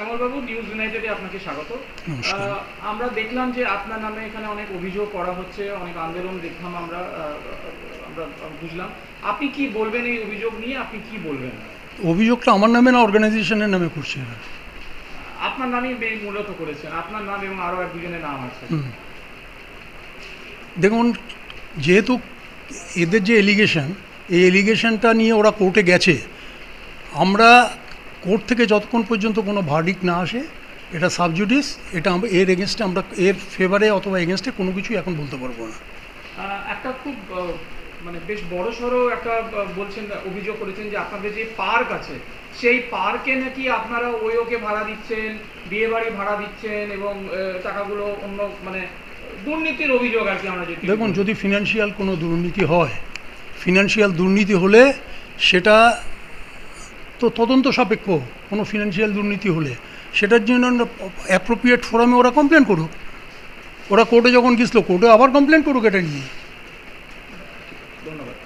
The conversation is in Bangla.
শ্যামলবাবু নিউজ ইউনাইটেডে আপনাকে স্বাগত। আমরা দেখলাম যে আপনার নামে এখানে অনেক অভিযোগ করা হচ্ছে অনেক আন্দোলন দেখলাম আমরা আমরা বুঝলাম। আপনি কি বলবেন এই অভিযোগ নিয়ে? আপনি কি বলবেন? অভিযোগটা আমার নামে না অর্গানাইজেশনের নামে করছে এরা। আপনার নামই মূলত করেছেন। আপনার নাম এবং আরও এক দুজনের নাম আছে। দেখুন যেহেতু এদের যে এলিগেশন এই এলিগেশনটা নিয়ে ওরা কোর্টে গেছে আমরা কোর্ট থেকে যতক্ষণ পর্যন্ত কোনো ভার্ডিক না আসে এটা সাবজুডিস এটা আমরা এর এগেনস্টে আমরা এর ফেভারে অথবা এগেনস্টে কোনো কিছুই এখন বলতে পারব না। একটা খুব মানে বেশ বড় সড়ো একটা বলছেন অভিযোগ করেছেন যে আপনাদের যে পার্ক আছে সেই পার্কে নাকি আপনারা ওই ওকে ভাড়া দিচ্ছেন বিয়ে বাড়ি ভাড়া দিচ্ছেন এবং টাকাগুলো অন্য মানে দুর্নীতির অভিযোগ আর কি আমরা দেখুন যদি ফিনান্সিয়াল কোনো দুর্নীতি হয় ফিনান্সিয়াল দুর্নীতি হলে সেটা তো তদন্ত সাপেক্ষ, কোনো ফিনান্সিয়াল দুর্নীতি হলে। সেটার জন্য অ্যাপ্রোপ্রিয়েট ফোরামে ওরা কমপ্লেন করুক। ওরা কোর্টে যখন গেছিল কোর্টে আবার কমপ্লেন করুক এটা নিয়ে। ধন্যবাদ।